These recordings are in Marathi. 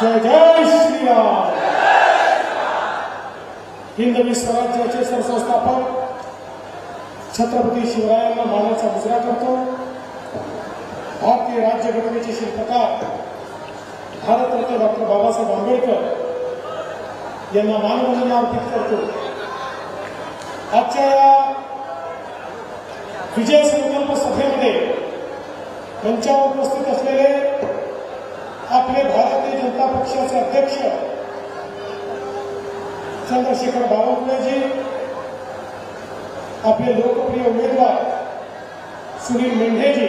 जय जय श्रीराम हिंदवी स्वराज्याचे सरसंस्थापक छत्रपती शिवरायांना मानाचा मुजरा करतो. भारतीय राज्यघटनेचे शिल्पकार भारतरत्न डॉक्टर बाबासाहेब आंबेडकर यांना मानवंदना अर्पित करतो. आजच्या या विजय संकल्प सभेमध्ये मंचावर उपस्थित असलेले आपले भारतीय जनता पक्षाचे अध्यक्ष चंद्रशेखर बावनकुळेजी आपले लोकप्रिय उमेदवार सुनील मेंढेजी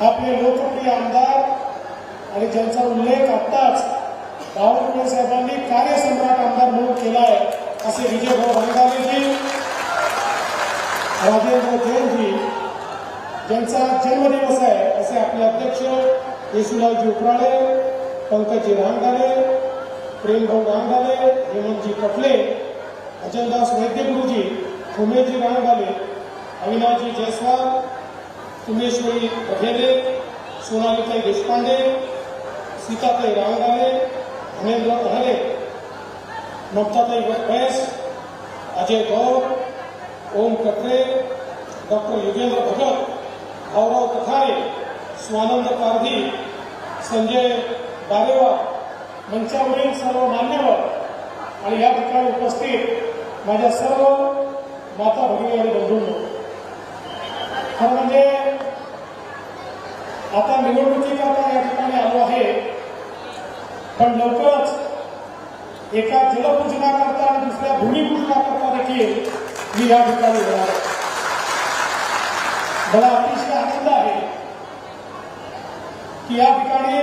आपले लोकप्रिय आमदार आणि ज्यांचा उल्लेख आत्ताच बावनकुळे साहेबांनी कार्यसम्राट आमदार म्हणून केला आहे असे विजयभाऊ रंगालेजी राजेंद्र जैनजी ज्यांचा जन्मदिवस आहे असे आपले अध्यक्ष येशुलालजी उपराळे पंकजी रांगाले प्रेमभाऊ रांगाले हेमंतजी कटले अजनदास वैद्यगुरुजी गुरुजी उमेशजी रांगाले अविनाशजी जयस्वाल उमेश्वरी बघेले सोनालीताई देशपांडे सीताताई रांगाले धनेंद्र कहले ममताताई वैस अजय गौर ओम कटरे डॉक्टर युगेंद्र भगत भाऊराव कथारे स्वानंद पारधी संजय दारेवा मंचावरील सर्व मान्यवर आणि या ठिकाणी उपस्थित माझ्या सर्व माता भगिनी आणि बंधूंनो. खरं म्हणजे आता निवडणुकीकरता या ठिकाणी आलो आहे. पण लवकरच एका जलपूजनाकरता आणि दुसऱ्या भूमिपूजनाकरता देखील मी या ठिकाणी येणार मला अतिशय की या ठिकाणी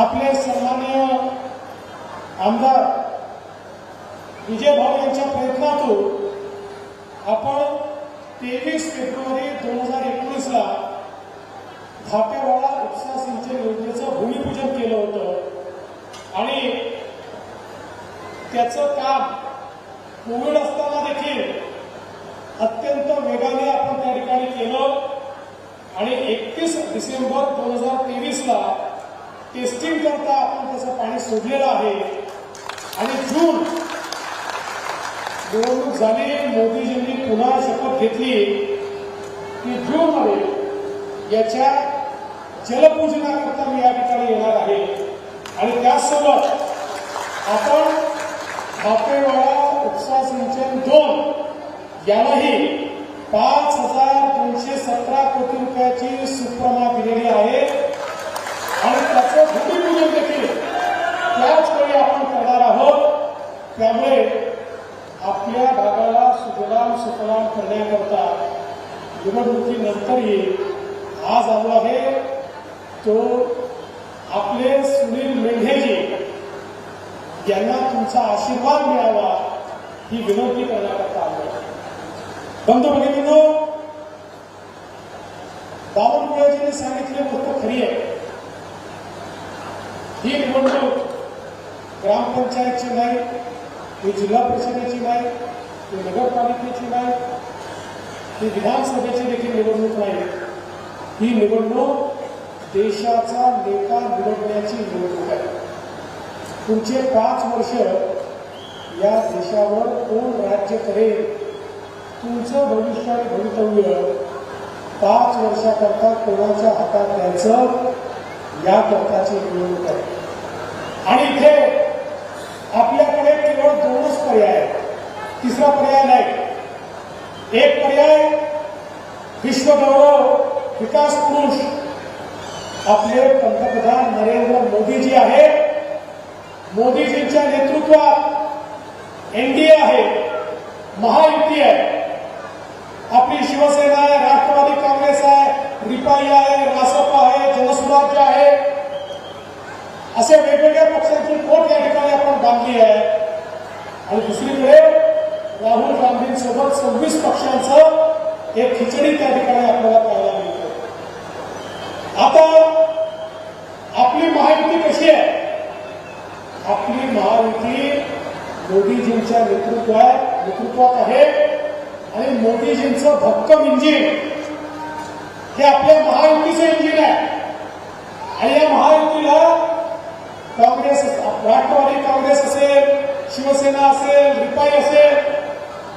आपले सन्माननीय आमदार विजय भाऊ यांच्या प्रयत्नातून आपण तेवीस फेब्रुवारी दोन हजार एकोणीसला धापेवाडा उपसा सिंचन योजनेचं भूमिपूजन केलं होतं. आणि त्याचं काम कोविड असताना देखील अत्यंत वेगाने आपण त्या ठिकाणी केलं. आणि एकतीस डिसेंबर दोन हजार तेवीसला टेस्टिंग करता आपण त्याचं पाणी सोडलेलं आहे. आणि जून निवडणूक झाली मोदीजींनी पुन्हा शपथ घेतली की जूनमध्ये याच्या जलपूजनाकरता मी या ठिकाणी येणार आहे. आणि त्याचसोबत आपण बापेवाडा उपसा सिंचन दोन यालाही पाच हजार दोनशे सतरा कोटी रुपयाची सुप्रमा दिलेली आहे आणि त्याचं भूमिपूजन देखील त्याच वेळी आपण करणार आहोत त्यामुळे आपल्या भागाला सुजलाम सुफलाम करण्याकरता निवडणुकीनंतरही आज आलो आहे तो आपले सुनील मेंढेजी यांना तुमचा आशीर्वाद मिळावा ही विनंती करण्याकरता आलो आहे बंधू भगिनींनो बावनकुळेजींनी सांगितले गोष्ट खरी आहे ही निवडणूक ग्रामपंचायतची नाही ही जिल्हा परिषदेची नाही ही नगरपालिकेची नाही ही विधानसभेची देखील निवडणूक नाही. ही निवडणूक देशाचा नेता निवडण्याची निवडणूक आहे. पुढचे पाच वर्ष या देशावर कोण राज्य करेल तुमचं भविष्य आणि भवितव्य पाच वर्षाकरता कोणाच्या हातात द्यायचं या प्रकारचे निवडणूक आहे आणि इथे आपल्याकडे केवळ दोनच पर्याय आहेत. तिसरा पर्याय नाही. एक पर्याय विश्वगौरव विकास पुरुष. आपले पंतप्रधान नरेंद्र मोदीजी आहेत मोदीजींच्या नेतृत्वात एनडीए आहे. महायुती आहे. आपली शिवसेना आहे राष्ट्रवादी काँग्रेस आहे रिपाई आहे रासप आहे जनसुराज्य आहे. असे वेगवेगळ्या पक्षांची कोट या ठिकाणी आपण बांधली आहे? आणि दुसरीकडे राहुल गांधींसोबत सव्वीस पक्षांचं एक खिचडी त्या ठिकाणी आपल्याला पाहायला मिळते. आता आपली महायुती कशी आहे? आपली महायुती मोदीजींच्या नेतृत्वात नेतृत्वात आहे आणि मोदीजींचं भक्कम इंजिन हे आपल्या महायुतीचं इंजिन आहे. आणि या महायुतीला काँग्रेस राष्ट्रवादी काँग्रेस असेल शिवसेना असेल रिपाई असेल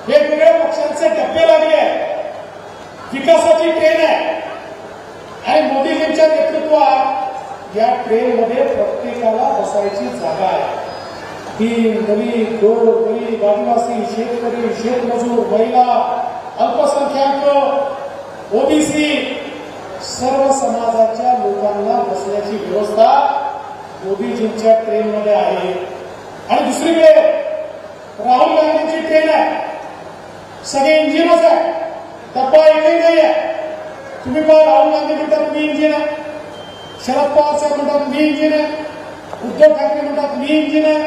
वेगवेगळ्या पक्षांचे डब्बे लागले आहे विकासाची ट्रेन आहे. आणि मोदीजींच्या नेतृत्वात या ट्रेनमध्ये प्रत्येकाला बसायची जागा आहे. तीन गरीब गोर गरीब आदिवासी शेतकरी शेतमजूर महिला अल्पसंख्याक ओबीसी सर्व समाजाच्या लोकांना बसण्याची व्यवस्था मोदीजींच्या ट्रेनमध्ये आहे. आणि दुसरीकडे राहुल गांधींची ट्रेन आहे. सगळे इंजिनच आहे. डब्बा एकही नाही आहे तुम्ही पहा राहुल गांधी म्हणतात मी इंजिन आहे. शरद पवार साहेब म्हणतात मी इंजिन आहे. उद्धव ठाकरे म्हणतात मी इंजिन आहे.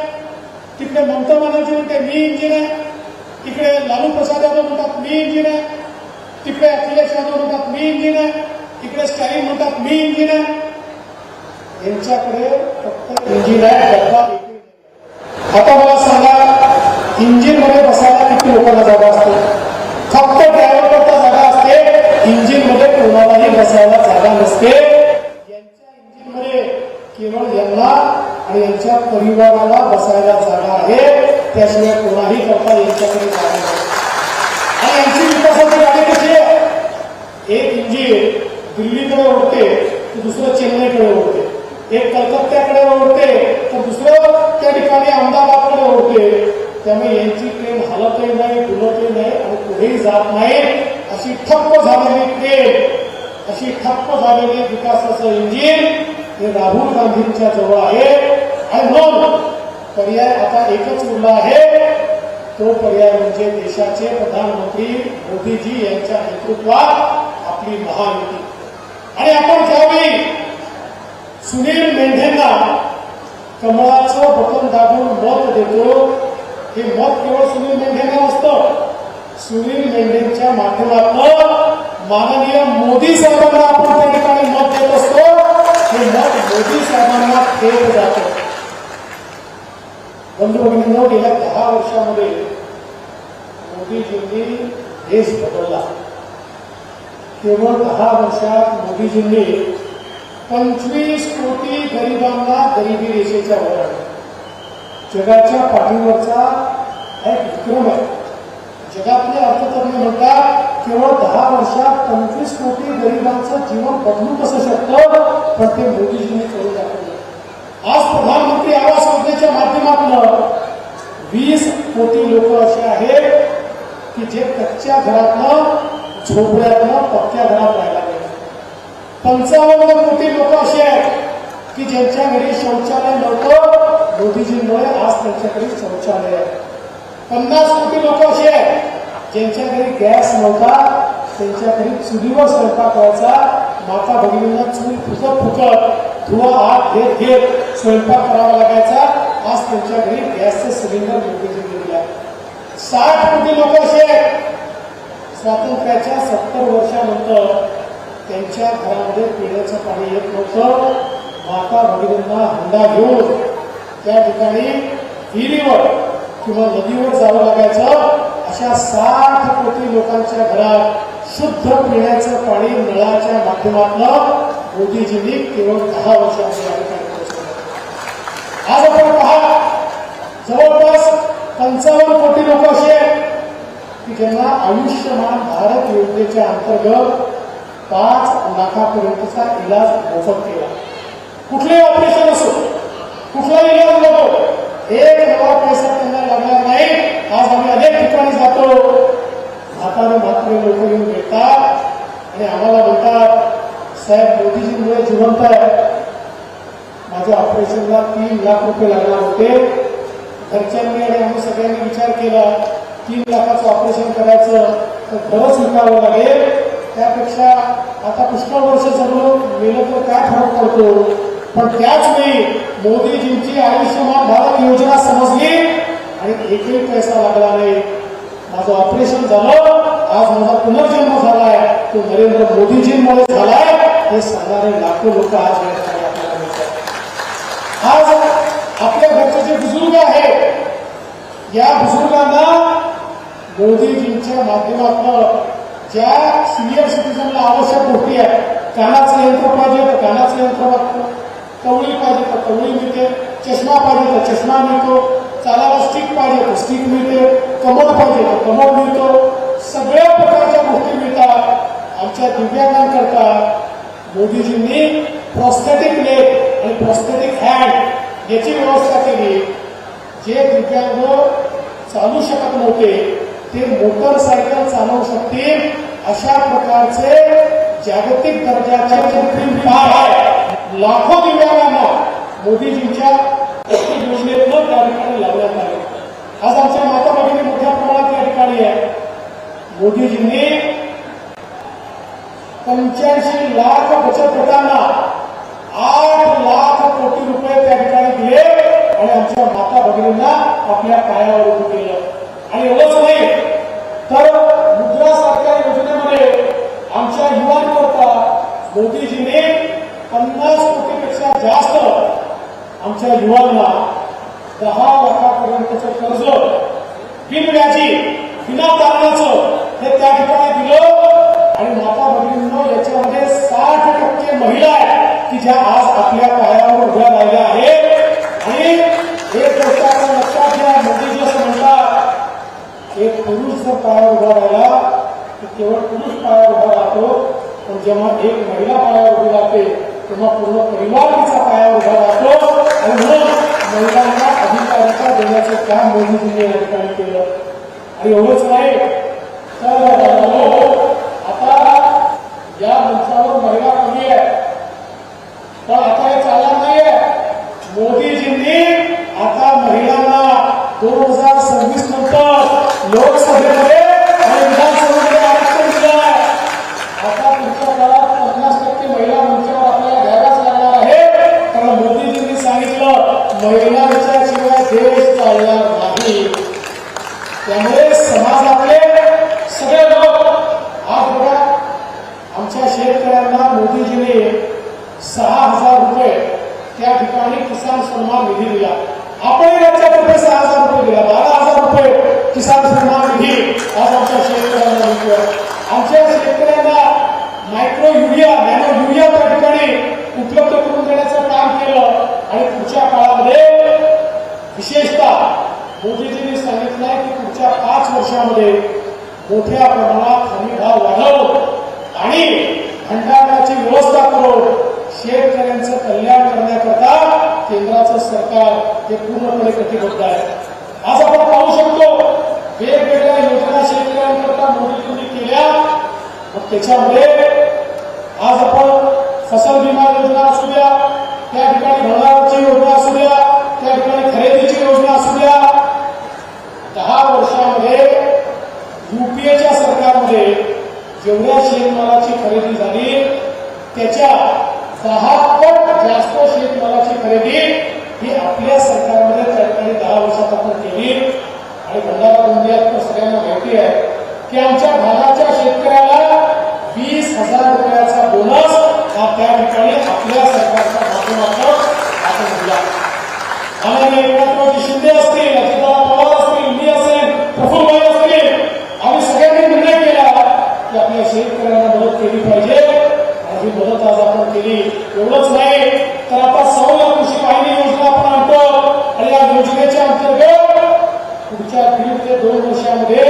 तिकडे ममता बॅनर्जी म्हणते मी इंजिन आहे. तिकडे लालू प्रसाद यादव म्हणतात मी इंजिन आहे. तिकडे अखिलेश यादव म्हणतात मी इंजिन आहे. इकडे स्टॅलिन म्हणतात मी इंजिन आहे. यांच्याकडे फक्त इंजिन आहे डब्बा आता मला सांगा इंजिनमध्ये बसायला किती लोकांना जागा असते? फक्त ड्रायव्हर करता जागा असते इंजिनमध्ये कोणालाही बसायला जागा नसते. यांच्या इंजिनमध्ये केवळ यांना आणि यांच्या परिवाराला बसायला जागा आहे. त्याशिवाय कोणाही करता यांच्याकडे जागा नाही. आणि यांची विकासाची गाडी कशी आहे? एक इंजिन दिल्लीकडे ओढते तर दुसरं चेन्नईकडे ओढते. एक कलकत्त्याकडे ओढते तर दुसरं त्या ठिकाणी अहमदाबादकडे ओढते. त्यामुळे यांची ट्रेन हलतही नाही फुलतही नाही आणि पुढेही जात नाही. अशी ठप्प झालेली ट्रेन अशी ठप्प झालेली विकासाचं इंजिन हे राहुल गांधींच्या जवळ आहे. आणि म्हणून पर्याय आता एकच उरला आहे. तो पर्याय म्हणजे देशाचे प्रधानमंत्री मोदीजी यांच्या नेतृत्वात आपली महायुती. आणि आपण ज्यावेळी सुनील मेंढेंना कमळाचं बटन दाबून मत देतो. हे मत केवळ सुनील मेंढेंना नसतं सुनील मेंढेंच्या माध्यमातून माननीय मोदी साहेबांना आपण त्या ठिकाणी मत देत असतो. हे मत मोदी साहेबांना थेट जातं. बंधू भगिनींनो गेल्या दहा वर्षामध्ये मोदीजींनी देश बदलला. केवळ दहा वर्षात मोदीजींनी पंचवीस कोटी गरिबांना गरिबी रेषेच्या वर जगाच्या पाठीवरचा एक विक्रम आहे. जगातले अर्थतज्ञ म्हणतात केवळ दहा वर्षात पंचवीस कोटी गरिबांचं जीवन बदलू कसं शकतं? पण ते मोदीजींनी करून दाखवलं. आज प्रधानमंत्री आवास योजनेच्या माध्यमातून वीस कोटी लोक असे आहेत की जे कच्च्या घरातनं झोपड्यातनं पक्क्या घरात राहिला पंचावन्न कोटी लोक असे आहेत की ज्यांच्या घरी शौचालय नव्हतं मोदीजींमुळे आज त्यांच्याकडे शौचालय आहे. पन्नास कोटी लोक असे आहेत ज्यांच्या घरी गॅस नव्हता त्यांच्या घरी चुलीवर स्वयंपाक व्हायचा माता भगिनींना चूल फुकत फुकत धुवा हात घेत घेत स्वयंपाक करावा लागायचा आज त्यांच्या घरी गॅसचे सिलेंडर मोदीजींनी आहे. साठ कोटी लोक असे आहेत. स्वातंत्र्याच्या सत्तर वर्षानंतर त्यांच्या घरामध्ये पिण्याचं पाणी येत नव्हतं. माता भगिनींना हंडा घेऊन त्या ठिकाणी विहिरीवर किंवा नदीवर जावं लागायचं. अशा साठ कोटी लोकांच्या घरात शुद्ध पिण्याचं पाणी नळाच्या माध्यमातून मोदीजींनी केवळ दहा वर्षांमध्ये आज आपण पहा जवळपास पंचावन्न कोटी लोक असे की ज्यांना आयुष्यमान भारत योजनेच्या अंतर्गत पाच लाखापर्यंतचा इलाज मोफत केला. कुठलेही ऑपरेशन असो कुठलाही इलाज नको. एक नवा पैसा त्यांना लागणार नाही. आज आम्ही अनेक ठिकाणी जातो. हाताने मात्र लोक येऊन भेटतात आणि आम्हाला म्हणतात साहेब मोदीजींमुळे जिवंत आहे. माझ्या ऑपरेशनला तीन लाख रुपये लागणार होते. घरच्यांनी आणि आम्ही सगळ्यांनी विचार केला तीन लाखाचं ऑपरेशन करायचं तर खरंच विकावं लागेल. त्यापेक्षा आता पुष्कळ वर्ष जगलो गेलो तर काय फरक पडतो? पण त्याच वेळी मोदीजींची आयुष्यमान भारत योजना समजली आणि एकही पैसा लागला नाही. माझं ऑपरेशन झालं आज माझा पुनर्जन्म झालाय. तो नरेंद्र मोदीजींमुळे झालाय हे सांगणारे लाखो लोक आज आपल्याला मिळतात. आज आपल्या घरचे जे बुजुर्ग आहेत या बुजुर्गांना मोदीजींच्या माध्यमातून ज्या सिनियर सिटीजनला आवश्यक गोष्टी आहेत कानाचं यंत्र पाहिजे तर कानाचं यंत्र वाटतं कवळी पाहिजे तर कवळी मिळते चष्मा पाहिजे तर चष्मा मिळतो चालायला स्टिक पाहिजे तर स्टिक मिळते कमोड पाहिजे तर कमोड मिळतो. सगळ्या प्रकारच्या गोष्टी मिळतात. आमच्या दिव्यांगांकरता मोदीजींनी प्रॉस्थेटिक लेग आणि प्रॉस्थेटिक हँड याची व्यवस्था केली. जे दिव्यांग चालू शकत नव्हते ते मोटरसायकल चालवू शकतील. अशा प्रकारचे जागतिक दर्जाचे कृत्रिम पाय लाखो दिव्यांगांना मोदीजींच्या प्रत्येक योजनेतनं त्या ठिकाणी लावण्यात आले. आज आमच्या माता भगिनी मोठ्या प्रमाणात या ठिकाणी आहे मोदीजींनी पंच्याऐंशी लाख बचत गटांना आठ लाख कोटी रुपये त्या ठिकाणी दिले आणि आमच्या माता भगिनींना आपल्या पायावर उभं केलं. आणि एवढंच नाही तर मुद्रासारख्या योजनेमध्ये आमच्या युवांकरता मोदीजीने पन्नास कोटीपेक्षा जास्त आमच्या युवांना दहा लाखापर्यंतचं कर्ज बिनव्याजी बिना तारणाचं हे त्या ठिकाणी दिलं. आणि माता भगिनींनो याच्यामध्ये साठ टक्के महिला आहेत की ज्या आज आपल्या पायावर उभ्या राहिल्या आहेत. आणि एक गोष्ट आपण लक्षात घ्या मोदीजी असं म्हणतात पुरुष पायावर उभा राहिला तर केवळ पुरुष पायावर उभा राहतो. पण जेव्हा एक महिला पायावर उभी राहते तेव्हा पूर्ण परिवार तिचा पायावर उभा राहतो. आणि म्हणून महिलांना अधिकाराचा देण्याचं काम मोदीजींनी या ठिकाणी केलं. आणि एवढंच नाही. तर आता या मंचावर महिला कमी आहे पण आता हे चालणार नाहीये मोदीजींनी आता महिलांना दोन हजार सव्वीस नंतर लोकसभेमध्ये आणि विधानसभेमध्ये आरक्षण दिलं आहे आता पुढच्या काळात पन्नास टक्के महिला मंचावर आपल्याला घ्यायलाच लागणार आहे कारण मोदीजींनी सांगितलं महिलांच्या शिवाय देश चालणार नाही त्यामुळे समाजातले सगळे लोक आज बघा आमच्या शेतकऱ्यांना मोदीजीने सहा हजार रुपये त्या ठिकाणी किसान सन्मान निधी दिला आपण राज्यातर्फे सहा हजार रुपये दिला बारा हजार रुपये किसान सन्मान निधी आज आमच्या शेतकऱ्यांना मिळतोय आमच्या शेतकऱ्यांना मायक्रो युरिया नॅनो युरिया त्या ठिकाणी उपलब्ध करून देण्याचं काम केलं आणि पुढच्या काळामध्ये विशेषतः मोदीजींनी सांगितलंय की पुढच्या पाच वर्षामध्ये मोठ्या प्रमाणात हमी भाव वाढवून आणि भंडाराची व्यवस्था करून शेतकऱ्यांचं कल्याण करण्याकरता केंद्राचं सरकार हे पूर्णपणे कटिबद्ध आहे. आज आपण पाहू शकतो वेगवेगळ्या योजना शेतकऱ्यांकरता मोदीजींनी केल्या. मग त्याच्यामध्ये आज आपण फसल विमा योजना असू द्या त्या ठिकाणी भंडाराची योजना असू द्या त्या ठिकाणी खरेदीची योजना असू द्या दहा वर्षामध्ये युपीएच्या सरकारमध्ये जेवढ्या शेतमालाची खरेदी झाली त्याच्या दहा पट जास्त शेतमालाची खरेदी ही आपल्या सरकारमध्ये त्या ठिकाणी दहा वर्षात आपण केली. आणि भंडारा गोंदियात तर सगळ्यांना माहिती आहे की आमच्या भागाच्या शेतकऱ्याला वीस हजार रुपयाचा बोनस हा त्या ठिकाणी आपल्या सरकारच्या माध्यमातून आपण दिला. आणि एकनाथरावजी शिंदे असतील अजितदादा पवार असतील मी असेल प्रफुल्लभाई असतील आम्ही सगळ्यांनी निर्णय केला की आपल्या शेतकऱ्यांना मदत केली पाहिजे आणि ही मदत आज आपण केली एवढंच नाही तर आता सौर कृषी वाहिनी योजना आपण आणतो आणि या योजनेच्या अंतर्गत पुढच्या दीड ते दोन वर्षामध्ये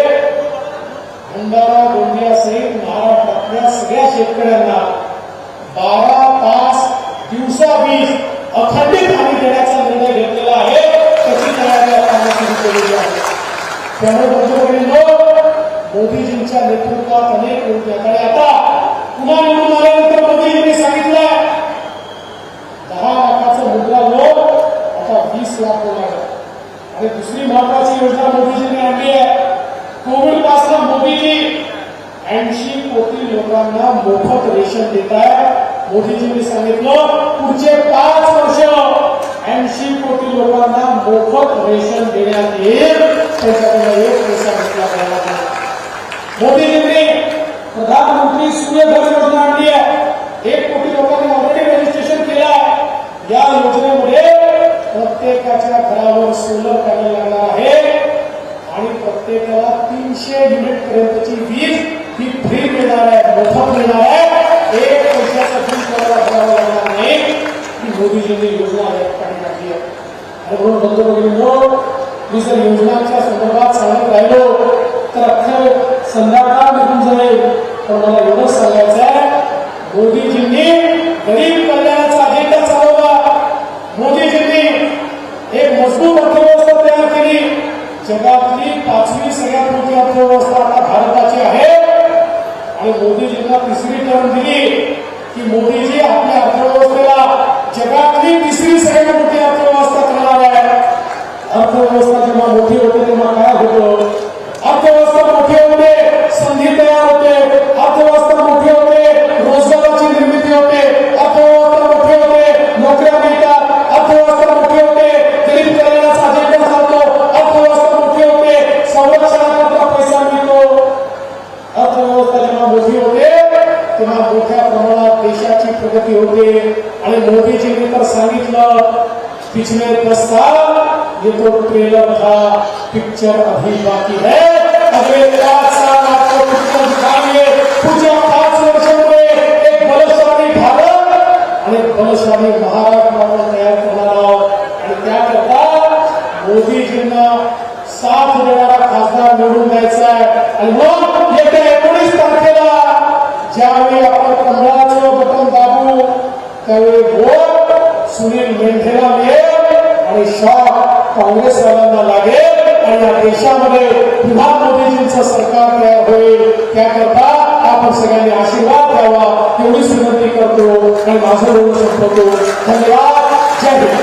भंडारा गोंदियासहित महाराष्ट्रातल्या सगळ्या शेतकऱ्यांना बारा तास दिवसा वीज अखंडित हमी देण्याचा निर्णय घेतलेला आहे त्याची तयारी आता सुरू केलेली आहे त्यामुळे पंतप्रधानांनो मोदीजींच्या नेतृत्वात अनेक योजनाकडे आता पुन्हा निवडून आल्यानंतर मोदीजींनी सांगितलं दहा लाखाचं मुद्रा लोन आता वीस लाख होणार आहे. आणि दुसरी महत्वाची योजना मोदीजींनी आणली आहे. कोविडपासून मोदीजी ऐंशी कोटी लोकांना मोफत रेशन देत आहे मोदीजींनी सांगितलं पुढचे पाच वर्ष ऐंशी कोटी लोकांना मोफत रेशन देण्यात येईल. त्याच्याकडे एक पैसा घेतला जाणार नाही मोदीजींनी प्रधानमंत्री सूर्यघर योजना आणली आहे एक कोटी लोकांनी ऑलरेडी रजिस्ट्रेशन केलं आहे या योजनेमध्ये प्रत्येकाच्या घरावर सोलर पॅनल लागणार आहे तीनशे युनिट पर्यंतची वीज ही फ्री मिळणार आहे, मोफत मिळणार आहे. एक पैशाचा बिल कोणाला भरावा लागणार नाही ही मोदीजींनी योजना या ठिकाणी काढली आहे. आणि जर योजनांच्या संदर्भात सांगत राहिलो, तर अख्खं संध्याकाळ निघून जाईल पण मला एवढंच सांगायचं आहे. मोदीजींनी गरीब कल्याण ट्रेलर था पिक्चर अभी बाकी है। अगले पाच साल आपको पिक्चर दिखाएंगे। पुढच्या पाच वर्षामध्ये एक बलशाली भारत आणि बलशाली महाराष्ट्र आपण तयार करणार आहोत आणि त्याकरता मोदीजींना साथ देणारा खासदार निवडून द्यायचा आहे आणि मग येत्या एकोणीस तारखेला ज्यावेळी आपण कमळाचं बटन दाबू त्यावेळी वोट सुनील मेंढेला मिळेल आणि शॉक काँग्रेसवाल्यांना लागेल आणि या देशामध्ये पुन्हा मोदीजींचं सरकार तयार होईल. त्याकरता आपण सगळ्यांनी आशीर्वाद द्यावा एवढीच विनंती करतो आणि माझं बोलणं संपवतो. धन्यवाद. जय हिंद.